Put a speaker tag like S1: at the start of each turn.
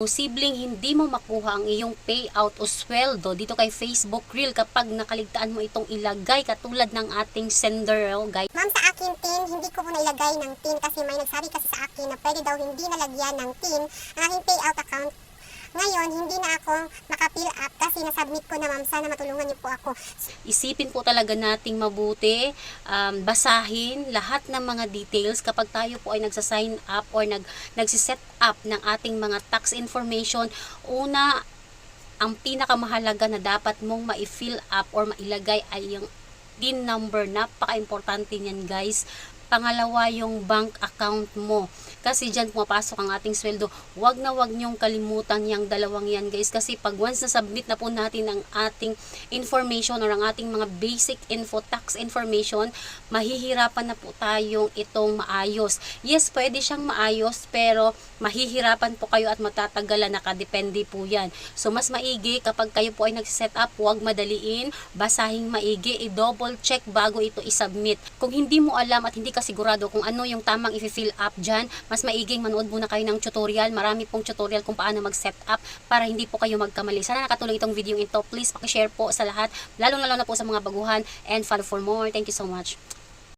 S1: posibleng hindi mo makuha ang iyong payout o sweldo dito kay Facebook Reel kapag nakaligtaan mo itong ilagay katulad ng ating sender oh, guys.
S2: Ma'am, sa akin tin, hindi ko po nailagay ng tin kasi may nagsabi kasi sa akin na pwede daw hindi nalagyan ng tin ang aking payout account. Ngayon, hindi na ako maka-fill up kasi nasubmit ko na ma'am. Sana matulungan niyo po ako.
S1: Isipin po talaga nating mabuti, um, basahin lahat ng mga details kapag tayo po ay nagsa-sign up or nag, nagsiset up ng ating mga tax information. Una, ang pinakamahalaga na dapat mong ma-fill up or mailagay ay yung PIN number. Napaka-importante niyan guys. Pangalawa, yung bank account mo. Kasi dyan pumapasok ang ating sweldo. Huwag na huwag niyong kalimutan yung dalawang yan guys. Kasi pag once na submit na po natin ang ating information or ang ating mga basic info, tax information, mahihirapan na po tayong itong maayos. Yes, pwede siyang maayos pero mahihirapan po kayo at matatagalan. Nakadepende po yan. So mas maigi kapag kayo po ay nag-set up, huwag madaliin, basahin maigi, i-double check bago ito i-submit. Kung hindi mo alam at hindi ka sigurado kung ano yung tamang i-fill up dyan, mas maiging manood muna kayo ng tutorial. Marami pong tutorial kung paano mag-set up para hindi po kayo magkamali. Sana nakatulong itong video ito. Please pakishare po sa lahat, lalo-lalo na po sa mga baguhan and follow for more. Thank you so much.